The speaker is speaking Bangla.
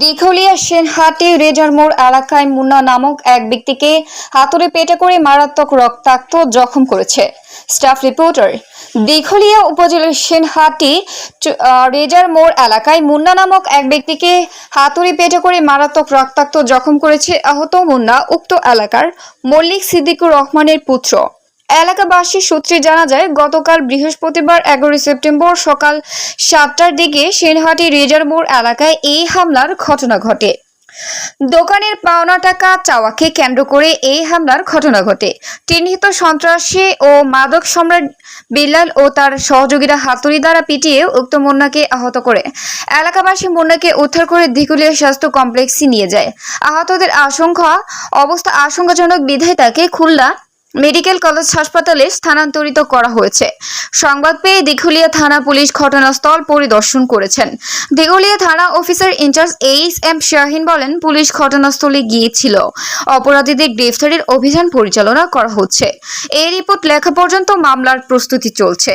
দীঘলিয়া সেনহাটি রেজার মোড় এলাকায় মুন্না নামক এক ব্যক্তিকে হাতুড়ে পেটে করে মারাত্মক রক্তাক্ত জখম করেছে। স্টাফ রিপোর্টার, দীঘলিয়া উপজেলার সেনহাটি রেজার মোড় এলাকায় মুন্না নামক এক ব্যক্তিকে হাতুড়ি পেটে করে মারাত্মক রক্তাক্ত জখম করেছে আহত মুন্না, উক্ত এলাকার মল্লিক সিদ্দিকুর রহমানের পুত্র। এলাকাবাসী সূত্রে জানা যায়, গতকাল বৃহস্পতিবার এগারোই সেপ্টেম্বর সকাল সাতটার দিকে সেনহাটি রেজার মোড় এলাকায় এই হামলার ঘটনা ঘটে। দোকানের পাওনা টাকা চাওয়াকে কেন্দ্র করে এই হামলার ঘটনা ঘটে। চিহ্নিত সন্ত্রাসী ও মাদক সম্রাট বিল্লাল ও তার সহযোগীরা হাতুড়ি দ্বারা পিটিয়ে উক্ত মুন্নাকে আহত করে। এলাকাবাসী মুন্নাকে উদ্ধার করে দিকুলিয়া স্বাস্থ্য কমপ্লেক্সে নিয়ে যায়। আহতদের আশঙ্কা, অবস্থা আশঙ্কাজনক বিধায় তাকে খুলনা মেডিকেল কলেজ হাসপাতালে স্থানান্তরিত করা হয়েছে। সংবাদ পেয়ে দিঘুলিয়া থানা পুলিশ ঘটনাস্থল পরিদর্শন করেছেন। দিঘুলিয়া থানা officer in charge H M Shahin বলেন, পুলিশ ঘটনাস্থলে গিয়েছিল। অপরাধীদের গ্রেফতারের অভিযান পরিচালনা করা হচ্ছে। এই রিপোর্ট লেখা পর্যন্ত মামলার প্রস্তুতি চলছে।